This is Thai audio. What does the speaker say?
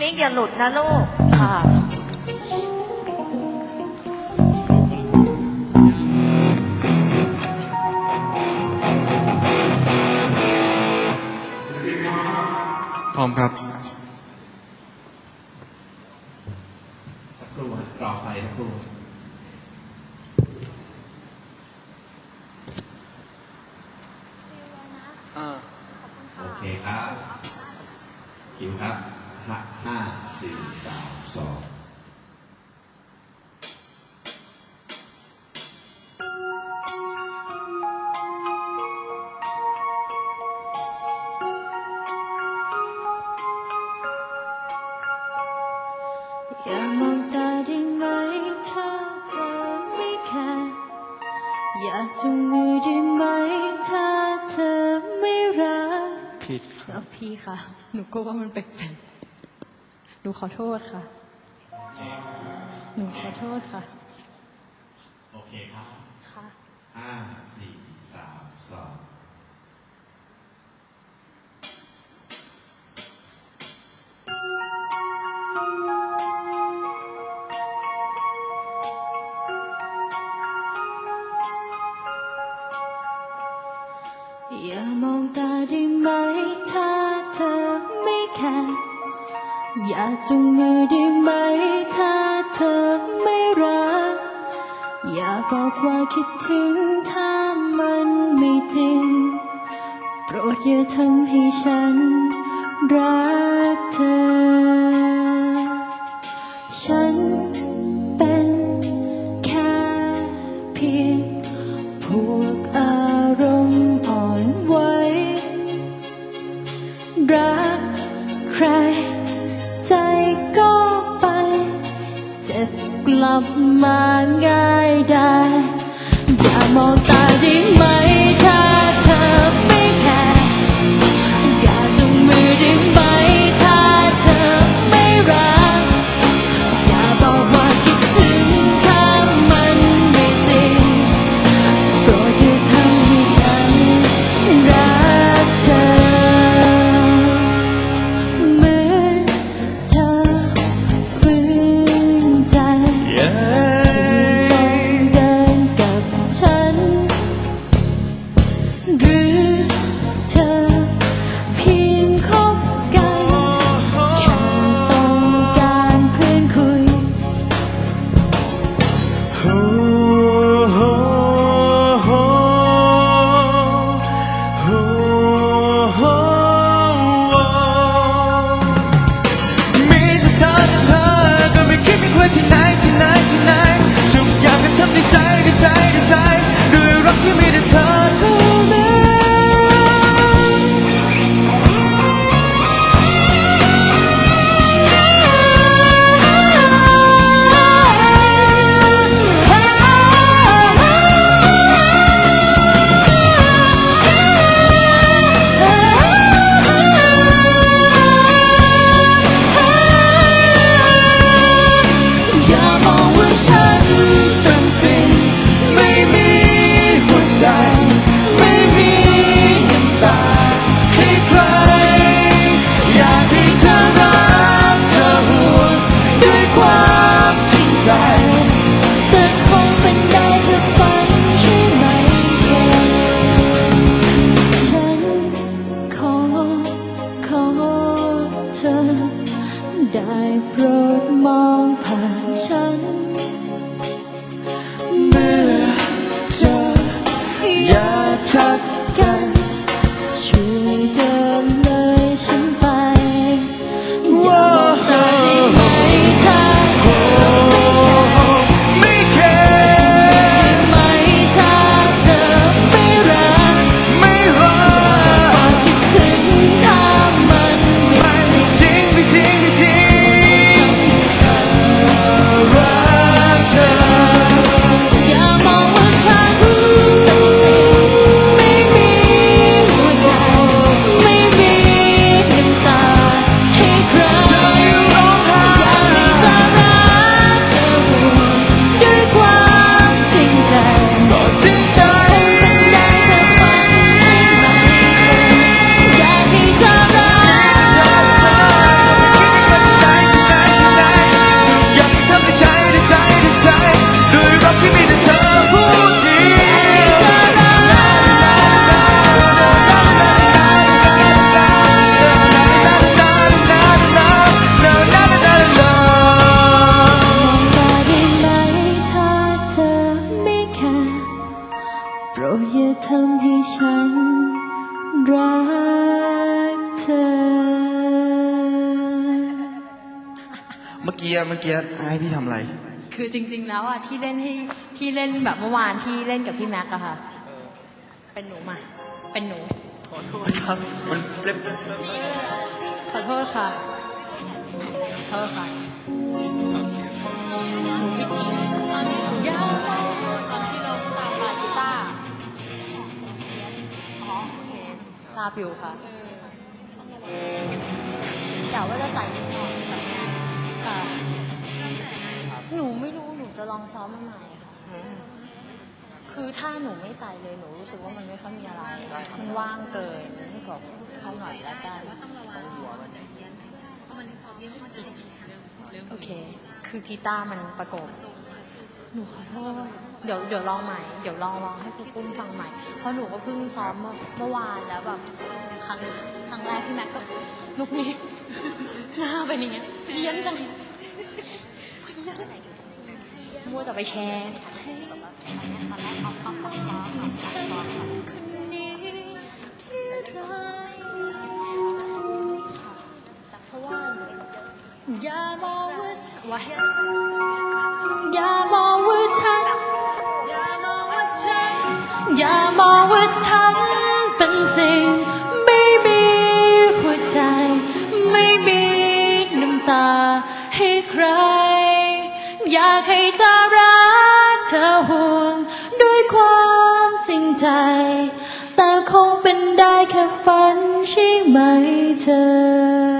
มิกอย่าหลุดนะลูก ค่ะ พร้อมครับ สักครู่ฮะรอไฟสักครู่โอเคครับคิวครับ ห้าห้าสี่สามสองอย่ามองตาได้ไหมถ้าเธอไม่แคร์อยากจุงมือได้ไหมถ้าเธอไม่รักผิดคแล้รับวพี่ค่ะหนูก็ว่ามันแปลกๆ หนูขอโทษค่ะ หนูขอโทษค่ะ โอเคครับค่ะห้าสี่สามสองอย่ามองตาได้ไหมถ้าเธอไม่แคร์ อย่าจุงมือได้ไหม ถ้าเธอไม่รัก อย่าบอกว่าคิดถึงถ้ามันไม่จริง โปรดอย่าทำให้ฉันรักเธอ เจ็บกลับมาง่ายได้อย่ามองตาได้ไหม ด้วย เมื่อกี้อะเมื่อกี้ให้พี่ทำอะไร คือจริง ๆ แล้วอะที่เล่นให้ที่เล่นแบบเมื่อวานที่เล่นกับพี่แม็กอะค่ะ เป็นหนูมา เป็นหนู ขอโทษครับ มันเปรี้ยวขอโทษค่ะขอโทษค่ะหนูพิธียาวตอนที่เราตามลายกีตาร์อ๋อโอเคทราบอยู่ค่ะกะว่าจะใส่นิดหน่อยแบบนี้ ค่ะ หนูไม่รู้หนูจะลองซ้อมมาใหม่ค่ะ คือถ้าหนูไม่ใส่เลยหนูรู้สึกว่ามันไม่ค่อยมีอะไร มันว่างเกินให้กบเอาหน่อยละกันต้องระวังหัวมันจะเพี้ยนใช่เพราะมันซ้อมเยอะมันจะได้ยินชัดโอเค คือกีตาร์มันประกบ หนูขอโทษเดี๋ยวเดี๋ยวลองใหม่ เดี๋ยวลองลองให้ครูปุ้มฟังใหม่ เพราะหนูก็เพิ่งซ้อมเมื่อวานแล้วแบบครั้งครั้งแรกพี่แม็กซ์ก็ลุกนี้หน้าเป็นอย่างเงี้ยเพี้ยนจังมัวแต่ไปแชร์เพราะว่าอย่ามองว่าฉันว่า อย่ามองว่าฉันเป็นสิ่งไม่มีหัวใจ ไม่มีน้ำตาให้ใคร อยากให้เธอรักเธอห่วงด้วยความจริงใจ แต่คงเป็นได้แค่ฝันใช่ไหมเธอ